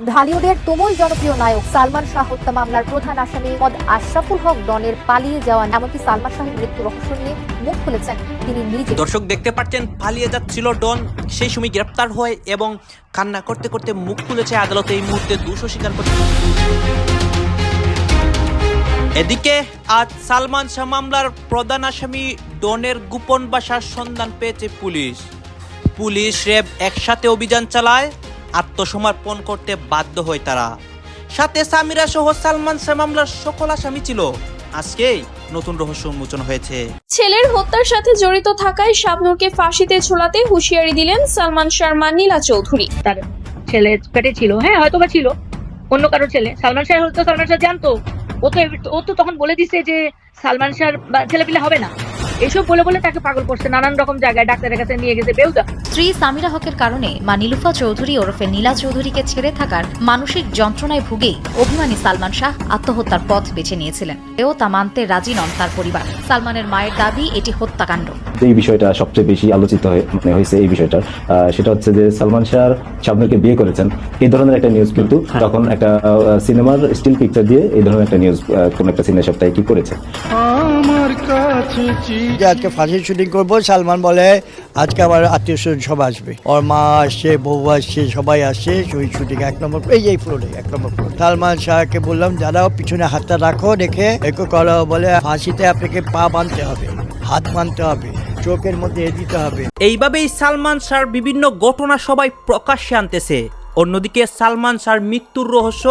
ঢালিউডের তুমুল জনপ্রিয় নায়ক সালমান শাহ হত্যা মামলার প্রধান আসামি মদ আশরাফুল হক ডনের পালিয়ে যাওয়া এমনকি সালমান শাহের মৃত্যু রহস্য নিয়ে মুখ খুলেছেন তিনি নিজে। দর্শক দেখতে পাচ্ছেন, পালিয়ে যাচ্ছিল ডন, সেই সময় গ্রেপ্তার হয় এবং কান্না করতে করতে মুখ খুলেছে আদালতে। এই মুহূর্তে দুশো স্বীকার করতে এদিকে আজ সালমান শাহ মামলার প্রধান আসামি ডনের গোপন বাসার সন্ধান পেয়েছে পুলিশ। পুলিশ র্যাব একসাথে অভিযান চালায়। আত্মসমর্পণ করতে বাধ্য হয় তারা। সাথে সামিরা সহ সালমান শাহ মামলার সকল আসামি ছিল। আজকেই নতুন রহস্য উন্মোচন হয়েছে। ছেলের হত্যার সাথে জড়িত থাকায় শাবনূরকে ফাঁসিতে ঝোলাতে হুঁশিয়ারি দিলেন সালমান শর্মা নীলা চৌধুরী। তার ছেলে পেটে ছিল হ্যাঁ হয়তো বা ছিল। অন্য কারও ছেলে। সালমান শাহ হয়তো সালমান শাহ জানতো। ও তো ও তো তখন বলে দিছে যে সালমান শাহ ছেলে পিলে হবে না। এসব বলে বলে তাকে পাগল করছে নানান রকম জায়গায় ডাক্তারের কাছে নিয়ে গেছে। বেউদা। স্ত্রী সামিরা হকের কারণে মা নীলুফা চৌধুরী ওরফে নীলা চৌধুরীকে ছেড়ে থাকার মানসিক যন্ত্রণায় ভুগেই অভিমানী সালমান শাহ আত্মহত্যার পথ বেছে নিয়েছিলেন। এও তা মানতে রাজি নন তার পরিবার। সালমানের মায়ের দাবি এটি হত্যাকাণ্ড। এই বিষয়টা সবচেয়ে বেশি আলোচিত হয়ে- মানে হয়েছে এই বিষয়টা আহ, সেটা হচ্ছে যে সালমান শাহ শাবনুরকে বিয়ে করেছেন। এই ধরনের একটা নিউজ কিন্তু তখন একটা সিনেমার স্টিল পিকচার দিয়ে এই ধরনের একটা নিউজ কোন একটা সিনেমা সপ্তাহে কি করেছে। যে আজকে ফাঁসির শুটিং করব সালমান বলে আজকে আমার আত্মীয় স্বজন সব আসবে। ওর মা আসছে বউ আসছে সবাই আসছে ওই শুটিং এক নম্বর এই এই ফ্লোরে এক নম্বর ফ্লোর সালমান শাহকে বললাম দাঁড়াও পিছনে হাতটা রাখো রেখে একটু করো। বলে ফাঁসিতে আপনাকে পা বাঁধতে হবে হাত বাঁধতে হবে চোখের মধ্যে দিতে হবে। এইভাবেই সালমান শাহর বিভিন্ন ঘটনা সবাই প্রকাশ্যে আনতেছে। অন্যদিকে সালমান শাহর মৃত্যুর রহস্য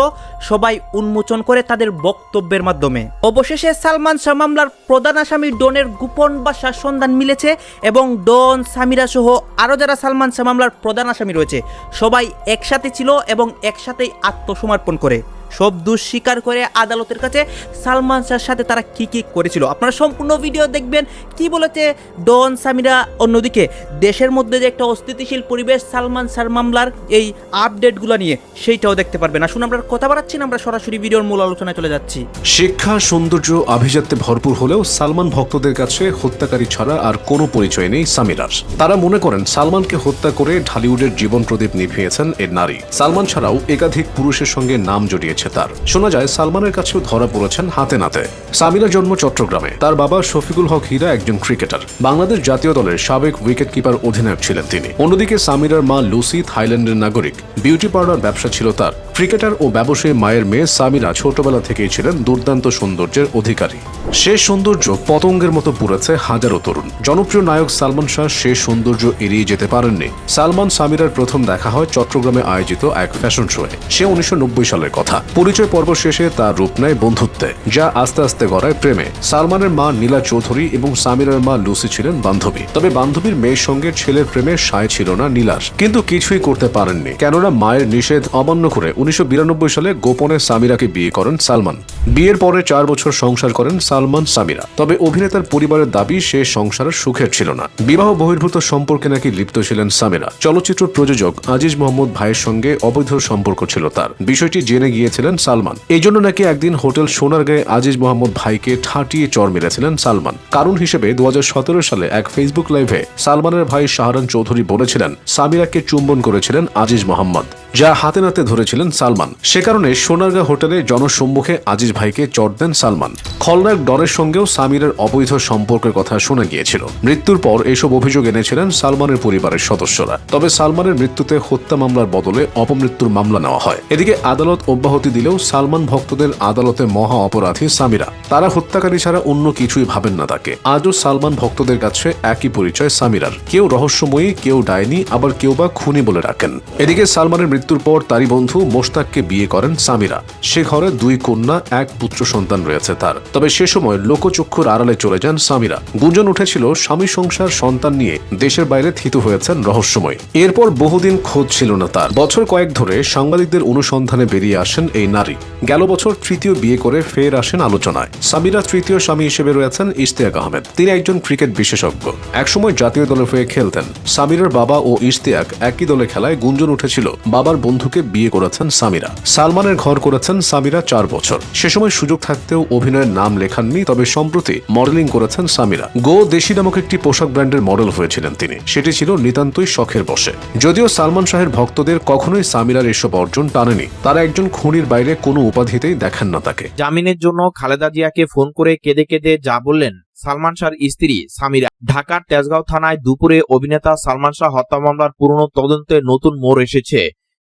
সবাই উন্মোচন করে তাদের বক্তব্যের মাধ্যমে। অবশেষে সালমান শাহ মামলার প্রধান আসামি ডনের গোপন বাসার সন্ধান মিলেছে এবং ডন, সামিরা সহ আরও যারা সালমান শাহ মামলার প্রধান আসামি রয়েছে, সবাই একসাথে ছিল এবং একসাথেই আত্মসমর্পণ করে। সব দোষ স্বীকার করে আদালতের কাছে সালমান শাহর সাথে তারা কি কি করেছিল? আপনারা সম্পূর্ণ ভিডিও দেখবেন। কি বলেছে ডন সামিরা? অন্যদিকে দেশের মধ্যে যে একটা অস্থিতিশীল পরিবেশ সালমান শাহর মামলার এই আপডেটগুলো নিয়ে, সেইটাও দেখতে পারবেন। আসুন আমরা কথা বাড়াচ্ছি না, আমরা সরাসরি ভিডিওর মূল আলোচনায় চলে যাচ্ছি। শিক্ষা, সৌন্দর্য, আভিজাত্যে ভরপুর হলেও সালমান ভক্তদের কাছে হত্যাকারী ছাড়া আর কোনো পরিচয় নেই সামিরার। তারা মনে করেন সালমানকে হত্যা করে ঢালিউডের জীবন প্রদীপ নিভিয়েছেন এর নারী। সালমান ছাড়াও একাধিক পুরুষের সঙ্গে নাম জড়িয়েছে তার। শোনা যায়, সালমানের কাছেও ধরা পড়েছেন হাতে নাতে। সামিরার জন্ম চট্টগ্রামে। তার বাবা শফিকুল হক হীরা একজন ক্রিকেটার। বাংলাদেশ জাতীয় দলের সাবেক উইকেট কিপার অধিনায়ক ছিলেন তিনি। অন্যদিকে সামিরার মা লুসি থাইল্যান্ডের নাগরিক। বিউটি পার্লার ব্যবসা ছিল তার। ক্রিকেটার ও ব্যবসায়ী মায়ের মেয়ে সামিরা ছোটবেলা থেকেই ছিলেন দুর্দান্ত সৌন্দর্যের অধিকারী। সে সৌন্দর্য পতঙ্গের মতো পুড়েছে হাজারো তরুণ। জনপ্রিয় নায়ক সালমান শাহ সে সৌন্দর্য এড়িয়ে যেতে পারেননি। সালমান সামিরার প্রথম দেখা হয় চট্টগ্রামে আয়োজিত এক ফ্যাশন শোয়ে। সে উনিশশো নব্বই সালের কথা। পরিচয় পর্ব শেষে তার রূপ নেয় বন্ধুত্বে, যা আস্তে আস্তে গড়ায় প্রেমে। সালমানের মা নীলা চৌধুরী এবং সামিরার মা লুসি ছিলেন বান্ধবী। তবে বান্ধবীর মেয়ের সঙ্গে ছেলের প্রেমে সায় ছিল না নীলার। কিন্তু কিছুই করতে পারেননি। কেননা মায়ের নিষেধ অমান্য করে উনিশশো বিরানব্বই সালে গোপনে সামিরাকে বিয়ে করেন সালমান। বিয়ের পরে চার বছর সংসার করেন সালমান সামিরা। তবে অভিনেতার পরিবারের দাবি, সে সংসারের সুখের ছিল না। বিবাহ বহির্ভূত সম্পর্কে নাকি লিপ্ত ছিলেন সামিরা। চলচ্চিত্র প্রযোজক আজিজ মোহাম্মদ ভাইয়ের সঙ্গে অবৈধ সম্পর্ক ছিল তার। বিষয়টি জেনে গিয়েছিলেন সালমান। এই জন্য নাকি একদিন হোটেল সোনারগাঁয়ে আজিজ মোহাম্মদ ভাইকে ঠাঁটিয়ে চর মেরেছিলেন সালমান। কারণ হিসেবে দু হাজার সতেরো সালে এক ফেসবুক লাইভে সালমানের ভাই শাহরান চৌধুরী বলেছিলেন, সামিরাকে চুম্বন করেছিলেন আজিজ মোহাম্মদ। যা হাতে নাতে ধরেছিলেন সালমান। সে কারণে সোনারগাঁ হোটেলে জনসম্মুখে আজিজ ভাইকে চট দেন সালমান। খলনায়ক ডনের সঙ্গেও সামিরের অবৈধ সম্পর্কের কথা শোনা গিয়েছিল। মৃত্যুর পর এসব অভিযোগ এনেছিলেন সালমানের পরিবারের সদস্যরা। তবে সালমানের মৃত্যুতে হত্যা মামলার বদলে অপমৃত্যুর মামলা নেওয়া হয়। এদিকে আদালত অব্যাহতি দিলেও সালমান ভক্তদের আদালতে মহা অপরাধী সামিরা। তারা হত্যাকারী ছাড়া অন্য কিছুই ভাবেন না তাকে। আজও সালমান ভক্তদের কাছে একই পরিচয় সামিরার। কেউ রহস্যময়ী, কেউ ডায়নি আবার কেউ বা খুনি বলে ডাকেন। এদিকে সালমানের মৃত্যুর পর তারই বন্ধু মোশতাককে বিয়ে করেন সামিরা। সে ঘরে দুই কন্যা, এক পুত্র সন্তান রয়েছে তার। তবে সে সময় লোকচক্ষুর আড়ালে চলে যান সামিরা। গুঞ্জন উঠেছিল স্বামী সংসার সন্তান নিয়ে দেশের বাইরে থিত হয়েছেন রহস্যময়। এরপর বহুদিন খোঁজ ছিল না তার। বছর কয়েক ধরে সাংবাদিকদের অনুসন্ধানে বেরিয়ে আসেন এই নারী। গেল বছর তৃতীয় বিয়ে করে ফের আসেন আলোচনায়। সামিরা তৃতীয় স্বামী হিসেবে রয়েছেন ইশতিয়াক আহমেদ। তিনি একজন ক্রিকেট বিশেষজ্ঞ। একসময় জাতীয় দলের হয়ে খেলতেন। সামিরার বাবা ও ইশতিয়াক একই দলে খেলায় গুঞ্জন উঠেছিল। বাবা বাবার বন্ধুকে বিয়ে করেছেন সামিরা। সালমানের ঘর করেছেন সামিরা চার বছর। সে সময় সুযোগ থাকতেও অভিনয়ের নাম লেখাননি, তবে সম্প্রতি মডেলিং করেছেন সামিরা। গো দেশি নামক একটি পোশাক ব্র্যান্ডের মডেল হয়েছিলেন তিনি। সেটি ছিল নিতান্তই শখের বসে। যদিও সালমান শাহের ভক্তদের কখনোই সামিরার এসব অর্জন টানেনি, তারা একজন খুনির বাইরে কোনো উপাধিতেই দেখেন না তাকে। জামিনের জন্য খালেদা জিয়াকে ফোন করে কেঁদে কেঁদে যা বললেন সালমান শাহর স্ত্রী সামিরা। ঢাকার তেজগাঁও থানায় দুপুরে অভিনেতা সালমান শাহ হত্যা মামলার পুরনো তদন্তে নতুন মোড় এসেছে।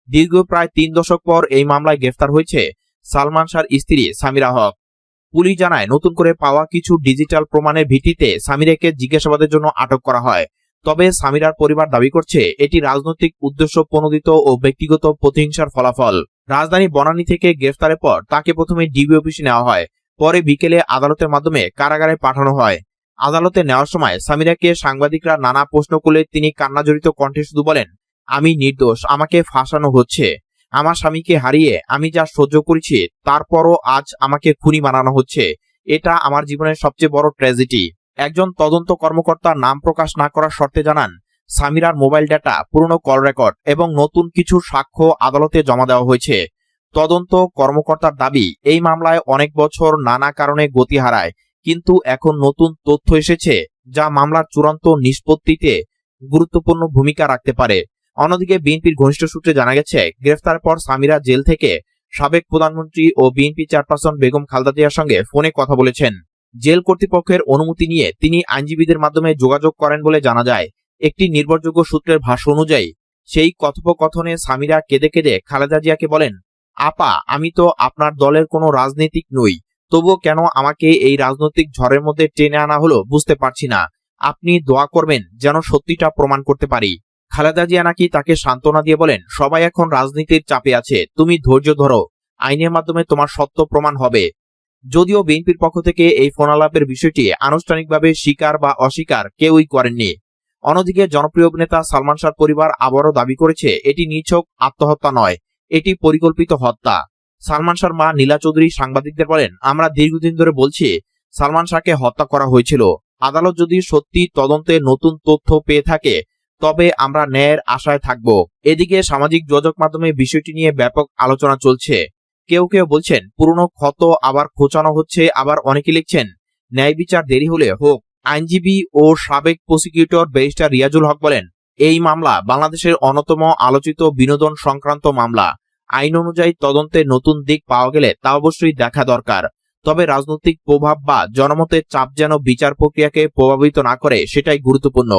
দীর্ঘ প্রায় তিন দশক পর এই মামলায় গ্রেফতার হয়েছে সালমান শাহর স্ত্রী সামিরা হক। পুলিশ জানায়, নতুন করে পাওয়া কিছু ডিজিটাল প্রমাণের ভিত্তিতে সামিরাকে জিজ্ঞাসাবাদের জন্য আটক করা হয়। তবে সামিরার পরিবার দাবি করছে, এটি রাজনৈতিক উদ্দেশ্য প্রণোদিত ও ব্যক্তিগত প্রতিহিংসার ফলাফল। রাজধানী বনানী থেকে গ্রেফতারের পর তাকে প্রথমে ডিবি অফিসে নেওয়া হয়, পরে বিকেলে আদালতের মাধ্যমে কারাগারে পাঠানো হয়। আদালতে নেওয়ার সময় সামিরাকে সাংবাদিকরা নানা প্রশ্ন করলে তিনি কান্নাজড়িত কণ্ঠে শুধু বলেন আমি নির্দোষ, আমাকে ফাঁসানো হচ্ছে। আমার স্বামীকে হারিয়ে আমি যা সহ্য করেছি, তারপরও আজ আমাকে খুনি বানানো হচ্ছে। এটা আমার জীবনের সবচেয়ে বড় ট্র্যাজেডি একজন তদন্ত কর্মকর্তা নাম প্রকাশ না করার শর্তে জানান, সামিরার মোবাইল ডেটা, পুরনো কল রেকর্ড এবং নতুন কিছু সাক্ষ্য আদালতে জমা দেওয়া হয়েছে। তদন্ত কর্মকর্তার দাবি, এই মামলায় অনেক বছর নানা কারণে গতি হারায়, কিন্তু এখন নতুন তথ্য এসেছে, যা মামলার চূড়ান্ত নিষ্পত্তিতে গুরুত্বপূর্ণ ভূমিকা রাখতে পারে। অন্যদিকে বিএনপির ঘনিষ্ঠ সূত্রে জানা গেছে গ্রেফতার পর সামিরা জেল থেকে সাবেক প্রধানমন্ত্রী ও বিএনপি চেয়ারপারসন বেগম খালদা জিয়ার সঙ্গে ফোনে কথা বলেছেন। জেল কর্তৃপক্ষের অনুমতি নিয়ে তিনি আইনজীবীদের মাধ্যমে যোগাযোগ করেন বলে জানা যায়। একটি নির্ভরযোগ্য সূত্রের ভাষ্য অনুযায়ী, সেই কথোপকথনে সামিরা কেঁদে কেঁদে খালেদা জিয়াকে বলেন, আপা, আমি তো আপনার দলের কোনো রাজনীতিক নই। তবুও কেন আমাকে এই রাজনৈতিক ঝড়ের মধ্যে টেনে আনা হলো বুঝতে পারছি না। আপনি দোয়া করবেন যেন সত্যিটা প্রমাণ করতে পারি। খালেদা জিয়া নাকি তাকে সান্ত্বনা দিয়ে বলেন, সবাই এখন রাজনীতির চাপে আছে, তুমি ধৈর্য ধরো, আইনের মাধ্যমে তোমার সত্য প্রমাণ হবে। যদিও বিএনপির পক্ষ থেকে এই ফোনালাপের বিষয়টি আনুষ্ঠানিকভাবে স্বীকার বা অস্বীকার কেউই করেননি। অন্যদিকে জনপ্রিয় অভিনেতা সালমান শাহর পরিবার আবারও দাবি করেছে, এটি নিছক আত্মহত্যা নয়, এটি পরিকল্পিত হত্যা। সালমান শাহর মা নীলা চৌধুরী সাংবাদিকদের বলেন, আমরা দীর্ঘদিন ধরে বলছি, সালমান শাহকে হত্যা করা হয়েছিল। আদালত যদি সত্যি তদন্তে নতুন তথ্য পেয়ে থাকে তবে আমরা ন্যায়ের আশায় থাকব। এদিকে সামাজিক যোগাযোগ মাধ্যমে বিষয়টি নিয়ে ব্যাপক আলোচনা চলছে। কেউ কেউ বলছেন, পুরনো ক্ষত আবার খোঁচানো হচ্ছে, আবার অনেকে লিখছেন, ন্যায় বিচার দেরি হলে হোক। আইনজীবী ও সাবেক প্রসিকিউটর ব্যারিস্টার রিয়াজুল হক বলেন, এই মামলা বাংলাদেশের অন্যতম আলোচিত বিনোদন সংক্রান্ত মামলা। আইন অনুযায়ী তদন্তে নতুন দিক পাওয়া গেলে তা অবশ্যই দেখা দরকার। তবে রাজনৈতিক প্রভাব বা জনমতের চাপ যেন বিচার প্রক্রিয়াকে প্রভাবিত না করে, সেটাই গুরুত্বপূর্ণ।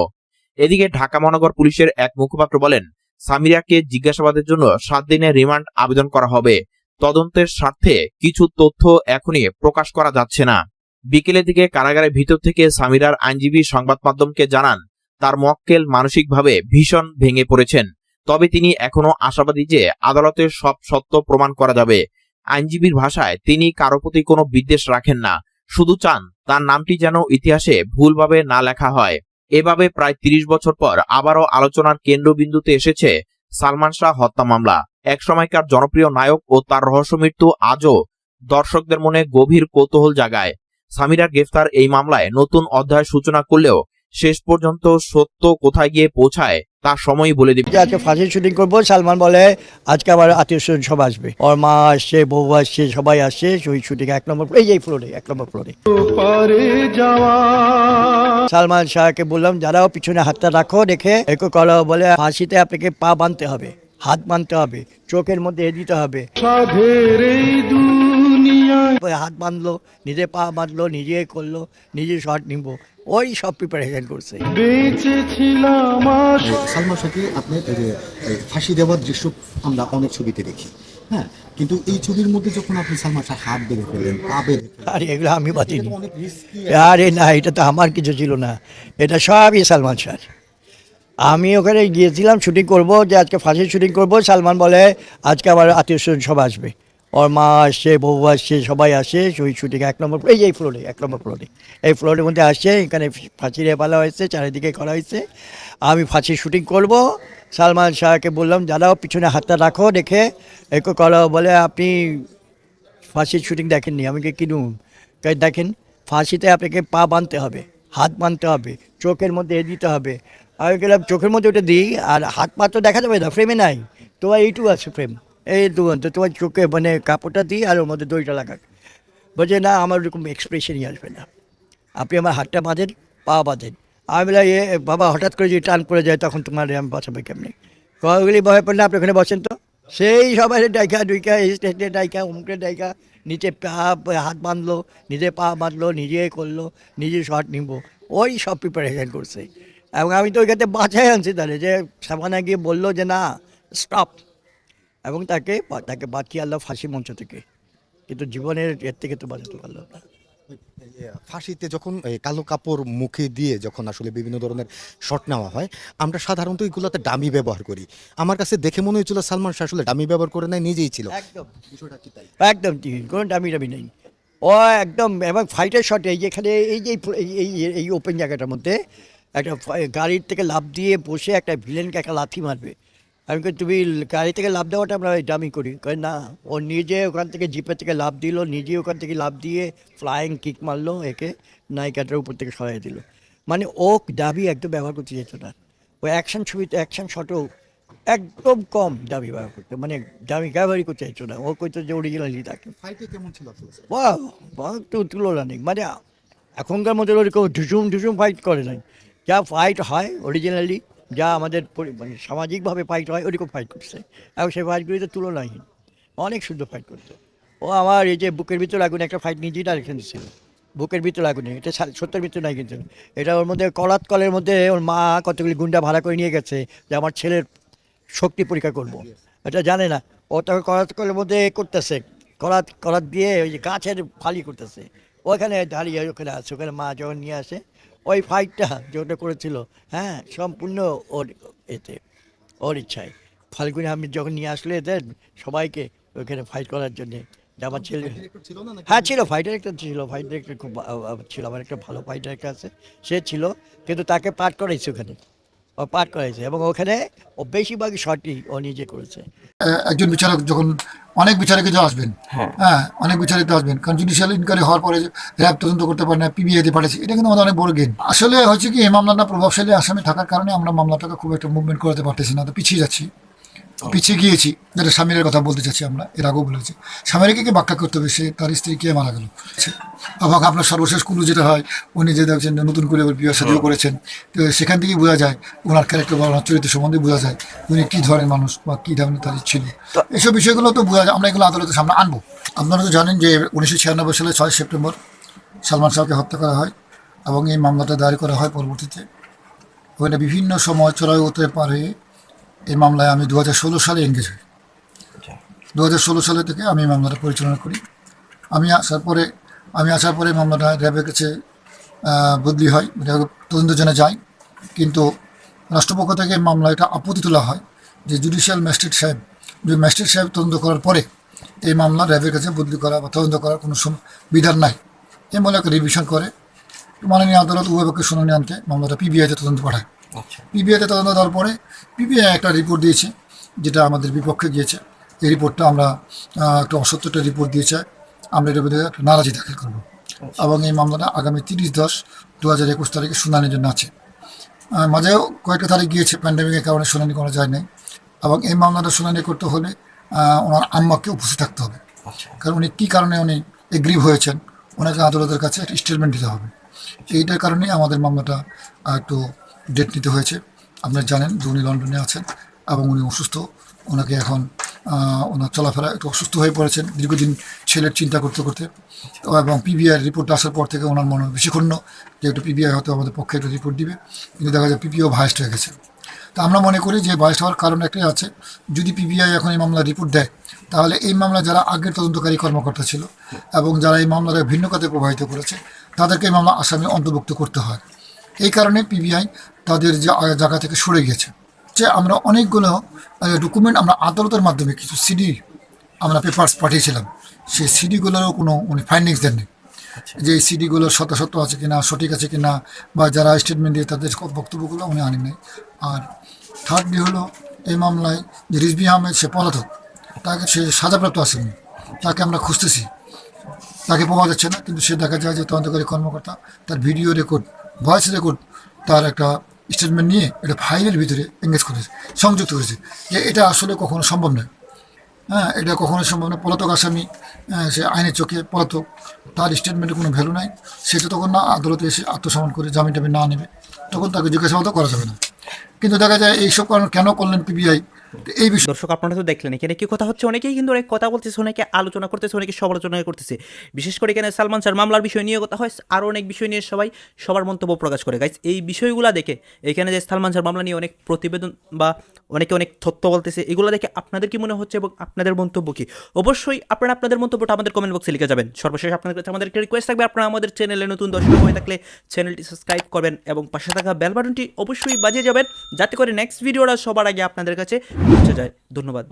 এদিকে ঢাকা মহানগর পুলিশের এক মুখপাত্র বলেন, সামিরাকে জিজ্ঞাসাবাদের জন্য সাত দিনের রিমান্ড আবেদন করা হবে। তদন্তের স্বার্থে কিছু তথ্য এখনই প্রকাশ করা যাচ্ছে না। বিকেলের দিকে কারাগারের ভিতর থেকে সামিরার আইনজীবী সংবাদ মাধ্যমকে জানান, তার মক্কেল মানসিকভাবে ভীষণ ভেঙে পড়েছেন। তবে তিনি এখনও আশাবাদী যে আদালতের সব সত্য প্রমাণ করা যাবে। আইনজীবীর ভাষায় তিনি কারও প্রতি কোনো বিদ্বেষ রাখেন না। শুধু চান, তার নামটি যেন ইতিহাসে ভুলভাবে না লেখা হয়। এভাবে প্রায় তিরিশ বছর পর আবারও আলোচনার কেন্দ্রবিন্দুতে এসেছে সালমান শাহ হত্যা মামলা। এক সময়কার জনপ্রিয় নায়ক ও তার রহস্য মৃত্যু আজও দর্শকদের মনে গভীর কৌতূহল জাগায়। সামিরার গ্রেফতার এই মামলায় নতুন অধ্যায় সূচনা করলেও শেষ পর্যন্ত সত্য কোথায় গিয়ে পৌঁছায় তা সময় বলে দিবে। আজকে ফাঁসির শুটিং করব সালমান বলে আজকে আমার আত্মীয় স্বজন সব আসবে। ওর মা আসছে বউ আসছে সবাই আসছে ওই শুটিং এক নম্বর এই যে এই ফ্লোরে এক নম্বর ফ্লোরে পারে যাওয়া। সালমান শাহকে বললাম যারাও পিছনে হাতটা রাখো রেখে একো করা বলে ফাঁসিতে আপনাকে পা বাঁধতে হবে হাত বাঁধতে হবে চোখের মধ্যে এ দিতে হবে। সাধের এই দুনিয়ায়। হাত বাঁধলো নিজে পা বাঁধলো নিজে করল নিজে শর্ট নিবো। ওই সব প্রিপারেশন করছে। সালমান শাহকে আপনার ফাঁসি দেওয়ার দৃশ্য আমরা অনেক ছবিতে দেখি হ্যাঁ? কিন্তু এই ছবির মধ্যে যখন আপনি সালমান শাহ হাত বেঁধে ফেললেন পা বেঁধে আরে এগুলো আমি অনেক আরে না এটা তো আমার কিছু ছিল না। এটা সবই সালমান শাহ আমি ওখানে গিয়েছিলাম শুটিং করব যে আজকে ফাঁসির শুটিং করব সালমান বলে আজকে আমার আত্মীয় স্বজন সব আসবে। ওর মা আসছে বউ আসছে সবাই আসে, ওই শুটিং এক নম্বর এই এই ফ্লোরে, এক নম্বর ফ্লোরে। এই ফ্লোরের মধ্যে আসছে এখানে ফাঁসির পালা হয়েছে, চারিদিকে করা হয়েছে। আমি ফাঁসির শুটিং করব। সালমান শাহকে বললাম যারাও পিছনে হাতটা রাখো রেখে একে করো বলে, আপনি ফাঁসির শুটিং দেখেননি আমাকে কিনুন দেখেন, ফাঁসিতে আপনাকে পা বাঁধতে হবে, হাত বাঁধতে হবে, চোখের মধ্যে এ দিতে হবে। আমি গেলাম চোখের মধ্যে ওটা দিই, আর হাত পা তো দেখা যাবে না ফ্রেমে নাই। তো এইটুকু আছে প্রেম এইটুকু তো তোমার চোখে মানে কাপড়টা দিয়ে আর ওর মধ্যে দইটা লাগাক। বলছে, না, আমার ওরকম এক্সপ্রেশনই আসবে না। আপনি আমার হাতটা বাঁধেন, পা বাঁধেন। আমি বলে এ, বাবা, হঠাৎ করে যদি টান পড়ে যায়, তখন তোমার আমি বাঁচাবে কেমনি? কতগুলি ভয় পড়লে আপনি ওখানে বসেন তো। সেই সবাই ডাইকা, ডুইকা এই স্টেটে ডাইকা অমুকে ডাইকা, নিচে পা, হাত বাঁধলো, নিজে পা বাঁধলো, নিজে করল, নিজে শট নিব। ওই সব প্রিপারেশন করছে। এবং আমি তো ওইখানে বাঁচাই আনছি তাহলে, যে সামানা গিয়ে বলল যে, না স্টপ এবং তাকে তাকে বাঁচিয়ে আনলো ফাঁসি মঞ্চ থেকে। কিন্তু জীবনের এর থেকে তো বাঁচাতে পারল না। ফাঁসিতে যখন কালো কাপড় মুখে দিয়ে যখন আসলে বিভিন্ন ধরনের শট নেওয়া হয় আমরা সাধারণত এগুলোতে ডামি ব্যবহার করি। আমার কাছে দেখে মনে হয়েছিল সালমান শাহ আসলে ডামি ব্যবহার করে নেয় নিজেই ছিল। একদম। কোনো দামি দামি নেই। ও একদম এবং ফাইটার শটে এই যেখানে এই যে এই এই ওপেন জায়গাটার মধ্যে একটা গাড়ির থেকে লাফ দিয়ে বসে একটা ভিলেনকে একটা লাথি মারবে। আমি কই, তুমি গাড়ি থেকে লাফ দেওয়াটা আমরা দামি করি। কই না। ও নিজে ওখান থেকে জিপের থেকে লাফ দিল নিজে ওখান থেকে লাফ দিয়ে ফ্লাইং কিক মারলো একে নায়িকাটার উপর থেকে সরাই দিল। মানে ও দাবি একদম ব্যবহার করতে যেত না। ও অ্যাকশন ছবিতে অ্যাকশন শটও একদম কম দাবি ব্যবহার করতো। মানে দামি ব্যবহারই করতে চাইতো না। ও কইতো যে অরিজিনালি থাকে ফাইটে কেমন ছিল আসলে? বাহ! বাহ! তো তুলনা নেই। মানে এখনকার মধ্যে ওরকম ঢুসুম ঢুসুম ফাইট করে নাই। যা ফাইট হয় অরিজিনালি যা আমাদের মানে সামাজিকভাবে ফাইট হয় ওরকম ফাইট করছে। এবং সেই ফাইটগুলিতে তুলনাহীন। অনেক সুন্দর ফাইট করতো। ও আমার এই যে বুকের ভিতর আগুন একটা ফাইট নিজেই ডাইরেকশন ছিল। বুকের ভিতর আগুনে, এটা সত্যের ভিতর নাই কিন্তু। এটা ওর মধ্যে কলাত কলের মধ্যে ওর মা কতগুলি গুন্ডা ভাড়া করে নিয়ে গেছে যে আমার ছেলের শক্তি পরীক্ষা করব। এটা জানে না। ও তখন করাত কলের মধ্যে করতেছে। করাত করাত দিয়ে ওই যে গাছের ফালি করতেছে। ওখানে দাঁড়িয়ে ওখানে আছে। ওখানে মা যখন নিয়ে আসে ওই ফাইটটা যেটা করেছিল হ্যাঁ সম্পূর্ণ ওর এতে ওর ইচ্ছায়। ফাল্গুনি আমি যখন নিয়ে আসলে এদের সবাইকে ওইখানে ফাইট করার জন্যে। আমার ছেলে হ্যাঁ ছিল ফাইটার একটা ছিল ফাইটার একটা খুব ছিল আমার একটা ভালো ফাইটার একটা আছে সে ছিল কিন্তু তাকে পাঠ করাইছে ওখানে। ও পাঠ করেছে এবং ওখানে ও বেশিরভাগই শটই ও নিজে করেছে। একজন বিচারক যখন অনেক বিচারকে যে আসবেন হ্যাঁ। অনেক বিচারক তো আসবেন কারণ জুডিশিয়াল ইনকোয়ারি হওয়ার পরে র্যাব তদন্ত করতে পারে না পিবিআই দিতে পাঠাচ্ছে এটা কিন্তু আমাদের অনেক বড় গেন আসলে হচ্ছে কি এই মামলাটা প্রভাবশালী আসামি থাকার কারণে আমরা মামলাটাকে খুব একটা মুভমেন্ট করতে পারতেছি না তো পিছিয়ে যাচ্ছি। পিছিয়ে গিয়েছি। যেটা স্বামীর কথা বলতে চাচ্ছি আমরা এর আগেও বলেছি। স্বামীরকে কি ব্যাখ্যা করতে হবে? সে তার স্ত্রী কে মারা গেল? এবং আপনার সর্বশেষ কুলু যেটা হয় উনি যে দেখছেন নতুন করে বিবাহ সাথেও করেছেন তো সেখান থেকেই বোঝা যায় ওনার ক্যারেক্টার বা ওনার চরিত্র সম্বন্ধে বোঝা যায় উনি কী ধরনের মানুষ বা কী ধরনের তার ছিল। এসব বিষয়গুলো তো বোঝা যায় আমরা এগুলো আদালতের সামনে আনব। আপনারা তো জানেন যে উনিশশো ছিয়ানব্বই সালে ছয় সেপ্টেম্বর সালমান শাহকে হত্যা করা হয় এবং এই মামলাটা দায়ের করা হয় পরবর্তীতে। ওখানে বিভিন্ন সময় চড়াই হতে পারে এই মামলায় আমি দু হাজার ষোলো সালে এঙ্গেজ হই। দু হাজার ষোলো সালে থেকে আমি মামলাটা পরিচালনা করি। আমি আসার পরে আমি আসার পরে মামলাটা র্যাবের কাছে বদলি হয়। র্যাব তদন্তের জন্য যাই কিন্তু রাষ্ট্রপক্ষ থেকে মামলা এটা আপত্তি তোলা হয় যে জুডিশিয়াল ম্যাজিস্ট্রেট সাহেব যে ম্যাজিস্ট্রেট সাহেব তদন্ত করার পরে এই মামলা র্যাবের কাছে বদলি করা বা তদন্ত করার কোনো বিধান নাই। এই মামলা একটা রিভিশন করে মাননীয় আদালত উভয়পক্ষে শুনানি আনতে মামলাটা পিবিআইতে তদন্ত পাঠায়। পিবিআইতে তদন্ত দেওয়ার পরে পিবিআই একটা রিপোর্ট দিয়েছে যেটা আমাদের বিপক্ষে গিয়েছে। এই রিপোর্টটা আমরা একটা অসত্যটা রিপোর্ট দিয়েছে। আমরা এটার বিরুদ্ধে একটা নারাজি দাখিল করব। এবং এই মামলাটা আগামী তিরিশ দশ দু হাজার একুশ তারিখে শুনানির জন্য আছে। মাঝেও কয়েকটা তারিখ গিয়েছে প্যান্ডামিকের কারণে শুনানি করা যায় নাই এবং এই মামলাটা শুনানি করতে হলে ওনার আম্মাকে উপস্থিত থাকতে হবে। কারণ উনি কী কারণে উনি এগ্রিভ হয়েছেন ওনাকে আদালতের কাছে একটা স্টেটমেন্ট দিতে হবে। এইটার কারণেই আমাদের মামলাটা একটু ডেট নিতে হয়েছে। আপনারা জানেন যে উনি লন্ডনে আছেন এবং উনি অসুস্থ। ওনাকে এখন ওনার চলাফেরা একটু অসুস্থ হয়ে পড়েছেন। দীর্ঘদিন ছেলের চিন্তা করতে করতে এবং পিবিআই রিপোর্ট আসার পর থেকে ওনার মনে বেশিক্ষণ যে একটু পিবিআই হয়তো আমাদের পক্ষে একটু রিপোর্ট দিবে। কিন্তু দেখা যায় পিপিও ভাইস্ট হয়ে গেছে। তো আমরা মনে করি যে ভাইস্ট হওয়ার কারণ একটাই আছে, যদি পিবিআই এখন এই মামলা রিপোর্ট দেয়, তাহলে এই মামলা যারা আগের তদন্তকারী কর্মকর্তা ছিল এবং যারা এই মামলাকে ভিন্ন খাতে প্রবাহিত করেছে, তাদেরকে এই মামলা আসামি অন্তর্ভুক্ত করতে হয়। এই কারণে পিবিআই তাদের যে জায়গা থেকে সরে গেছে। যে আমরা অনেকগুলো ডকুমেন্ট আমরা আদালতের মাধ্যমে কিছু সিডি আমরা পেপার্স পাঠিয়েছিলাম। সেই সিডিগুলোরও কোনো উনি ফাইন্ডিংস দেননি। যে এই সিডিগুলো সত্য আছে কিনা সঠিক আছে কিনা বা যারা স্টেটমেন্ট দিয়ে তাদের বক্তব্যগুলো উনি আনেন নাই আর থার্ডলি হলো এই মামলায় যে রিজবি আহমেদ সে পলাতক। তাকে সে সাজাপ্রাপ্ত আসেনি তাকে আমরা খুঁজতেছি। তাকে পাওয়া যাচ্ছে না কিন্তু সে দেখা যায় যে তদন্তকারী কর্মকর্তা তার ভিডিও রেকর্ড ভয়েস রেকর্ড তার একটা স্টেটমেন্ট নিয়ে এটা ফাইলের ভিতরে এঙ্গেজ করেছে সংযুক্ত করেছে যে এটা আসলে কখনো সম্ভব নয়। হ্যাঁ এটা কখনো সম্ভব না পলাতক আসামি হ্যাঁ, সে আইনের চোখে পলাতক তার স্টেটমেন্টের কোনো ভ্যালু নাই। সেটা তখন না আদালতে এসে আত্মসমর্পণ করে জামিন টামিন না নেবে তখন তাকে জিজ্ঞাসাবাদও করা যাবে না। কিন্তু দেখা যায় এইসব কারণ কেন করলেন পিবিআই এই বিষয়ে দর্শক, আপনারা তো দেখলেন, এখানে কি কথা হচ্ছে? অনেকেই কিন্তু অনেক কথা বলতেছে, অনেকে আলোচনা করতেছে, অনেকে সমালোচনা করতেছে। বিশেষ করে এখানে সালমান স্যার মামলার বিষয় নিয়ে কথা হয় আরও অনেক বিষয় নিয়ে সবাই সবার মন্তব্য প্রকাশ করে। গাইজ এই বিষয়গুলো দেখে, এখানে যে সালমান স্যার মামলা নিয়ে অনেক প্রতিবেদন বা অনেকে অনেক তথ্য বলতেছে, এগুলো দেখে আপনাদের কি মনে হচ্ছে এবং আপনাদের মন্তব্য কি? অবশ্যই আপনারা আপনাদের মন্তব্যটা আমাদের কমেন্ট বক্সে লিখে যাবেন। সর্বশেষ আপনাদের কাছে আমাদের একটা রিকোয়েস্ট থাকবে, আপনারা আমাদের চ্যানেলে নতুন দর্শক হয়ে থাকলে চ্যানেলটি সাবস্ক্রাইব করবেন এবং পাশে থাকা বেল বাটনটি অবশ্যই বাজিয়ে যাবেন। যাতে করে নেক্সট ভিডিওটা সবার আগে আপনাদের কাছে পৌঁছে ধন্যবাদ।